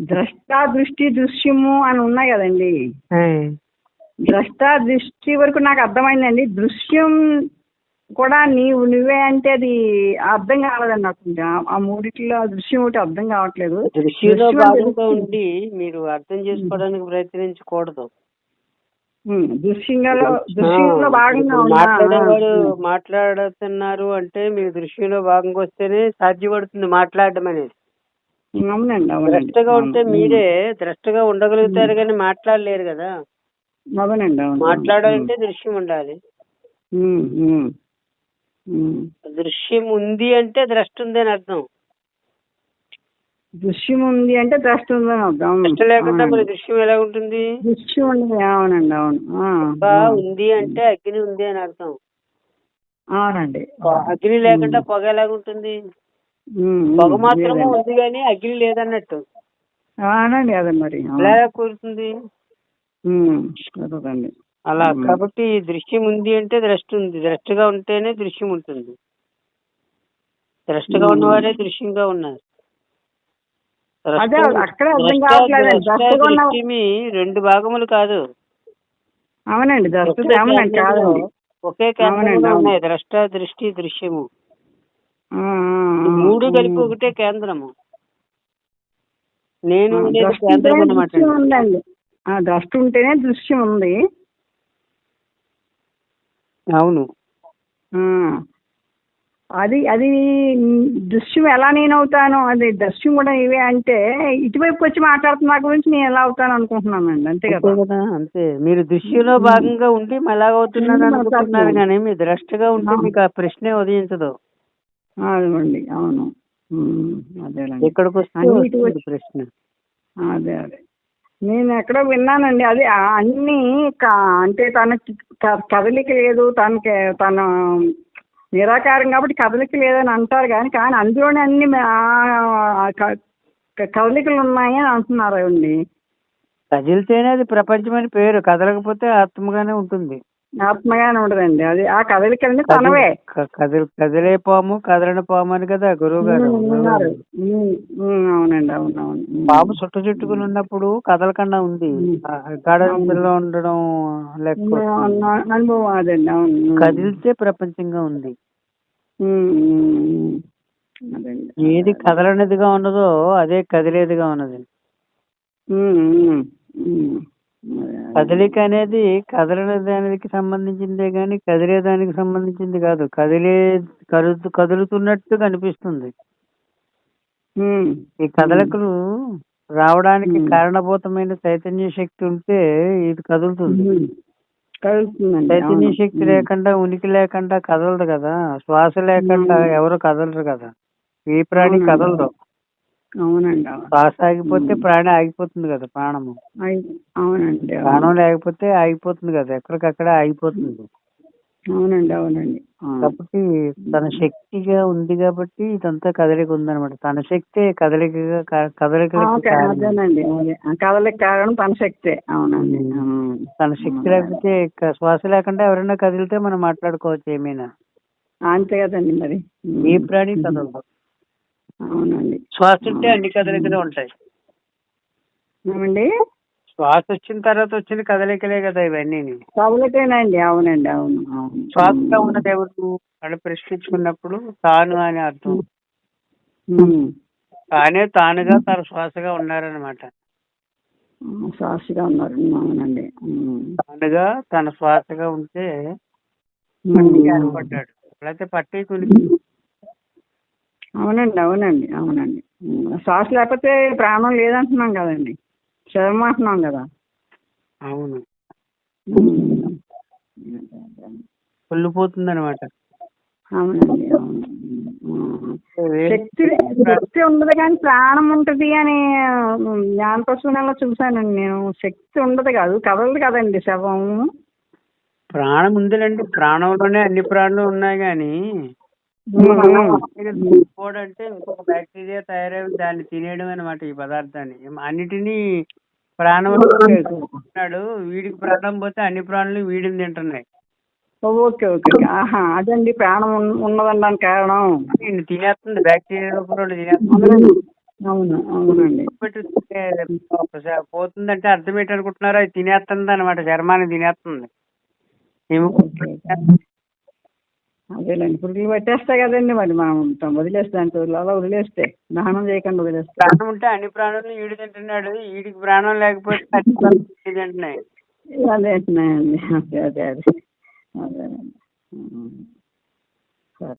ద్రష్ట దృష్టి దృశ్యము అని ఉన్నాయి కదండి. ద్రష్ట దృష్టి వరకు నాకు అర్థమైందండి. దృశ్యం కూడా నీవు నువ్వే అంటే అది అర్థం కాలేదండి నాకు ఆ- మూడిట్లో ఆ దృశ్యం ఒకటి అర్థం కావట్లేదు. భాగంగా. ఉండి మీరు అర్థం చేసుకోవడానికి ప్రయత్నించకూడదు. దృశ్యంలో భాగంగా మాట్లాడేవారు మాట్లాడుతున్నారు అంటే మీరు దృశ్యంలో భాగంగా వస్తేనే సాధ్యపడుతుంది మాట్లాడడం అనేది. అవునండి ద్రష్టగా ఉంటే మీరే ద్రష్టగా ఉండగలుగుతారు కానీ మాట్లాడలేరు కదా. అవునండి అవును. మాట్లాడాలంటే దృశ్యం ఉండాలి. దృశ్యం ఉంది అంటే ద్రష్ట ఉంది అని అర్థం. దృశ్యం ఉంది అంటే ద్రష్ట ఉందని అర్థం. ద్రష్ట లేకుండా మరి. దృశ్యం ఎలా ఉంటుంది? దృశ్యం ఉంది అవునండి అవును. ఉంది అంటే అగ్ని ఉంది అని అర్థం. అవునండి. అగ్ని లేకుండా పొగ ఎలాగుంటుంది? పొగ మాత్రమే. ఉంది కానీ అగ్ని లేదన్నట్టు. అవునండి అదే మరి. ఎలా కూరుతుంది? ఉమ్, అదేనండి. అలా. కాబట్టి దృశ్యం ఉంది అంటే ద్రష్ట ఉంది. ద్రష్టగా ఉంటేనే దృశ్యం ఉంటుంది. ద్రష్టగా. ఉన్నవారే దృశ్యంగా ఉన్నారు. దృష్టిమి రెండు భాగములు కాదు. అవునండి ఒకే కేంద్రంలో-. ఉన్నాయి. ద్రష్ట దృష్టి దృశ్యము. మూడు కలిపి. ఒకటే కేంద్రము. నేను ద్రష్టి కేంద్రం ఉందండి. ఆ దృష్టి ఉంటేనే దృశ్యం ఉంది. అవును. అది అది దృశ్యం ఎలా నేను అవుతాను? అది దృశ్యం కూడా ఇవే అంటే ఇటువైపు వచ్చి మాట్లాడుతున్న గురించి నేను ఎలా అవుతాను అనుకుంటున్నానండి? అంతే అంతే కదా? అంతే. మీరు దృశ్యంలో భాగంగా ఉండి ఎలాగవుతున్నాను ఉమ్, అనుకుంటున్నారు. కానీ మీ ద్రష్టగా ఉంటే. మీకు ఆ ప్రశ్నే ఉదయించదు. అదేనండి అవును. అదేనండి. ఇక్కడికి వస్తే ప్రశ్న? అదే అదే. నేను ఎక్కడో విన్నానండి అది అన్ని అంటే తనకి క- కదలిక లేదు తనకి తన నిరాకారం కాబట్టి కదలిక లేదని అంటారు కానీ కానీ అందులోనే అన్ని కదలికలు ఉన్నాయి అని అంటున్నారు అండి కదిలితేనే అది ప్రపంచం అని పేరు కదలకపోతే ఆత్మగానే ఉంటుంది. ఆత్మగానే ఉండదండి అది ఆ కదలికలన్నీ తనవే. కదిలి కదిలే పాము కదలని పాము అని కదా గురువు గారు ఉన్నారు. ఉమ్, ఉమ్, అవునండి అవును అవును. ఉమ్. పాము చుట్ట చుట్టుకుని ఉన్నప్పుడు కదలకుండా ఉంది. ఉమ్. ఆ గాఢ నిద్రలో ఉండడం ఉన్న అనుభవం అదండి అవును ఉమ్. కదిలితే ప్రపంచంగా ఉంది. ఉమ్, ఉమ్, ఉమ్. అదండి. ఏది కదలనిదిగా ఉన్నదో అదే కదిలేదిగా ఉన్నది. ఉమ్, ఉమ్, ఉమ్. కదలిక అనేది కదలని దానికి సంబంధించిందే గాని కదిలే దానికి సంబంధించింది కాదు కదిలే కదులు కదులుతున్నట్టు కనిపిస్తుంది ఈ కదలికలు రావడానికి. కారణభూతమైన చైతన్య శక్తి ఉంటే ఇది కదులుతుంది చైతన్య. శక్తి. లేకుండా ఉనికి లేకుండా కదలదు కదా శ్వాస లేకుండా. ఎవరు కదలరు కదా ఏ ప్రాణి. కదలదు అవునండి అవును. శ్వాస ఆగిపోతే. ప్రాణి ఆగిపోతుంది కదా ప్రాణము అవునండి అవును. ప్రాణం లేకపోతే ఆగిపోతుంది కదా ఎక్కడికక్కడే ఆగిపోతుంది అవునండి అవునండి అవును. కాబట్టి తన శక్తిగా ఉంది కాబట్టి ఇదంతా కదలిక ఉందన్నమాట తన శక్తే కదలికగా క- ఆ, కదలికలకి ఓకే, కారణం. అదేనండి అదే ఆ కదలిక కారణం తన శక్తే అవునండి. తన శక్తి లేకపోతే శ్వాస లేకుండా ఎవరైనా కదిలితే మనం మాట్లాడుకోవచ్చు ఏమైనా అంతే కదండి మరి. ఏ ప్రాణి కదలదు అవునండి. శ్వాస ఉంటే అన్ని కదలికలు ఉంటాయి. ఏమండి? శ్వాస వచ్చిన తర్వాత వచ్చిన కదలికలే కదా ఇవన్నీ కదలికేనండి అవునండి. అవును. అవును. శ్వాసగా ఉన్నది ఎవరు? అని ప్రశ్నించుకున్నప్పుడు తాను అని అర్థం. తానే తానుగా తన శ్వాసగా ఉన్నారనమాట సాక్షిగా ఉన్నారు. అవునండి. తానుగా తన శ్వాసగా ఉంటే. పట్టి ఏర్పడ్డాడు. లేకపోతే పట్టి కులికి అవునండి అవునండి అవునండి. శ్వాస లేకపోతే ప్రాణం లేదంటున్నాం కదండి. శవం అంటున్నాం కదా. అవును. కుళ్ళిపోతుంది అనమాట అవునండి అవును. శక్తి శక్తి ఉండదు కానీ ప్రాణం ఉంటది అని జ్ఞాన పుస్తకంలో చూశానండి నేను. శక్తి ఉండదు కాదు కదలదు కదండి శవం. ప్రాణం ఉందిలేండి ప్రాణంలోనే అన్ని ప్రాణులు ఉన్నాయి కానీ అంటే ఇంకొక బ్యాక్టీరియా తయారై దాన్ని తినేయడం అనమాట ఈ పదార్థాన్ని. అన్నిటినీ ప్రాణం వీడికి ప్రాణం పోతే అన్ని ప్రాణులు వీడిని తింటున్నాయి. ఓకే ఓకే ఆహా అదండి ప్రాణం ఉన్న- ఉన్నదనడానికి కారణం. తినేస్తుంది బ్యాక్టీరియా రూపంలో తినేస్తుంది. అవునండి అవును పోతుందంటే అర్థం ఏంటి అనుకుంటున్నారా అది తినేస్తుంది. అనమాట చర్మాన్ని తినేస్తుంది. అదేలేండి పురుగులు పట్టేస్తాయి కదండి మరి మనం ఉంటాం వదిలేస్తే అంటే అలా వదిలేస్తే దహనం చేయకుండా వదిలేస్తే. ప్రాణం ఉంటే అన్ని ప్రాణులను ఈడు తింటున్నాడు ఈడికి ప్రాణం లేకపోతే అన్ని ప్రాణులు ఈడు తింటున్నాయి. అదే అండి అదే అదే అదే. అదేనండి.